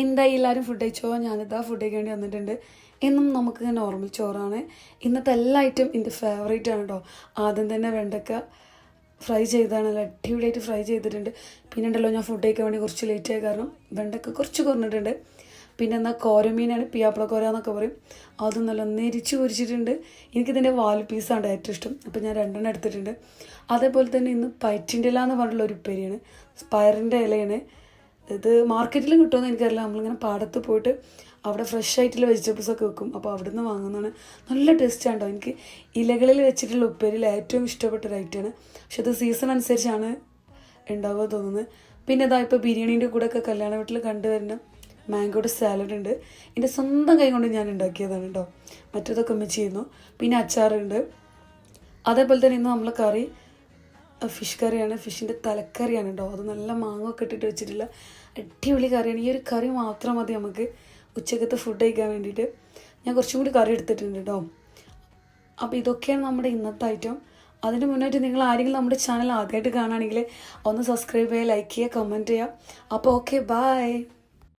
എന്തായി എല്ലാവരും ഫുഡ് കഴിച്ചോ? ഞാനിതാ ഫുഡ് കഴിക്കേണ്ടി വന്നിട്ടുണ്ട്. എന്നും നമുക്ക് നോർമൽ ചോറാണ്. ഇന്നത്തെ എല്ലാ ഐറ്റം എന്റെ ഫേവറേറ്റ് ആണ് കേട്ടോ ആദ്യം തന്നെ വെണ്ടക്ക ഫ്രൈ ചെയ്താണ് നല്ല അടിപൊളിയായിട്ട് ഫ്രൈ ചെയ്തിട്ടുണ്ട്. പിന്നെ ഉണ്ടല്ലോ ഞാൻ ഫുഡ് കഴിക്കാൻ വേണ്ടി കുറച്ച് ലേറ്റ് ആയ കാരണം വെണ്ടക്ക കുറച്ച് കുറഞ്ഞിട്ടുണ്ട്. പിന്നെ എന്നാൽ കോരമീനാണ് പിയാപ്പിള കോര എന്നൊക്കെ പറയും. അതും നല്ല നെരിച്ച് പൊരിച്ചിട്ടുണ്ട്. എനിക്കിതിന്റെ വാൽ പീസാണ് ഏറ്റവും ഇഷ്ടം. അപ്പോൾ ഞാൻ രണ്ടെണ്ണം എടുത്തിട്ടുണ്ട്. അതേപോലെ തന്നെ ഇന്ന് പയറ്റിന്റെ ഇല എന്ന് പറഞ്ഞിട്ടുള്ള ഒരു ഉപ്പേരിയാണ്. പയറിന്റെ ഇലയാണ്. ഇത് മാർക്കറ്റിലും കിട്ടുമെന്ന് എനിക്കറിയില്ല. നമ്മളിങ്ങനെ പാടത്ത് പോയിട്ട് അവിടെ ഫ്രഷ് ആയിട്ടുള്ള വെജിറ്റബിൾസ് ഒക്കെ വെക്കും. അപ്പോൾ അവിടെ നിന്ന് വാങ്ങുന്നതാണ്. നല്ല ടേസ്റ്റാണ് കേട്ടോ എനിക്ക് ഇലകളിൽ വെച്ചിട്ടുള്ള ഉപ്പേരിയിൽ ഏറ്റവും ഇഷ്ടപ്പെട്ട ഒരു ഐറ്റമാണ് പക്ഷെ അത് സീസൺ അനുസരിച്ചാണ് ഉണ്ടാവുക തോന്നുന്നത്. പിന്നെ ഇതാ ഇപ്പോൾ ബിരിയാണീന്റെ കൂടെ ഒക്കെ കല്യാണ വീട്ടിൽ കണ്ടുവരുന്ന മാംഗോയുടെ സാലഡ് ഉണ്ട്. എന്റെ സ്വന്തം കൈ കൊണ്ട് ഞാൻ ഉണ്ടാക്കിയതാണ് കേട്ടോ മറ്റേതൊക്കെ ഒന്ന് ചെയ്യുന്നു. പിന്നെ അച്ചാറുണ്ട്. അതേപോലെ തന്നെ ഇന്ന് നമ്മൾ കറി ഫിഷ് കറിയാണ്. ഫിഷിന്റെ തലക്കറിയാണ് കേട്ടോ അത് നല്ല മാങ്ങ ഒക്കെ ഇട്ടിട്ട് വെച്ചിട്ടുള്ള അടിപൊളി കറിയാണ്. ഈ ഒരു കറി മാത്രം മതി നമുക്ക് ഉച്ചക്കത്തെ ഫുഡ് കഴിക്കാൻ വേണ്ടിയിട്ട്. ഞാൻ കുറച്ചും കൂടി കറി എടുത്തിട്ടുണ്ട് കേട്ടോ അപ്പോൾ ഇതൊക്കെയാണ് നമ്മുടെ ഇന്നത്തെ ഐറ്റം അതിന് മുന്നായിട്ട് നിങ്ങൾ ആരെങ്കിലും നമ്മുടെ ചാനൽ ആദ്യമായിട്ട് കാണുകയാണെങ്കിൽ ഒന്ന് സബ്സ്ക്രൈബ് ചെയ്യുക ലൈക്ക് ചെയ്യുക കമന്റ് ചെയ്യുക. അപ്പോൾ ഓക്കെ ബായ്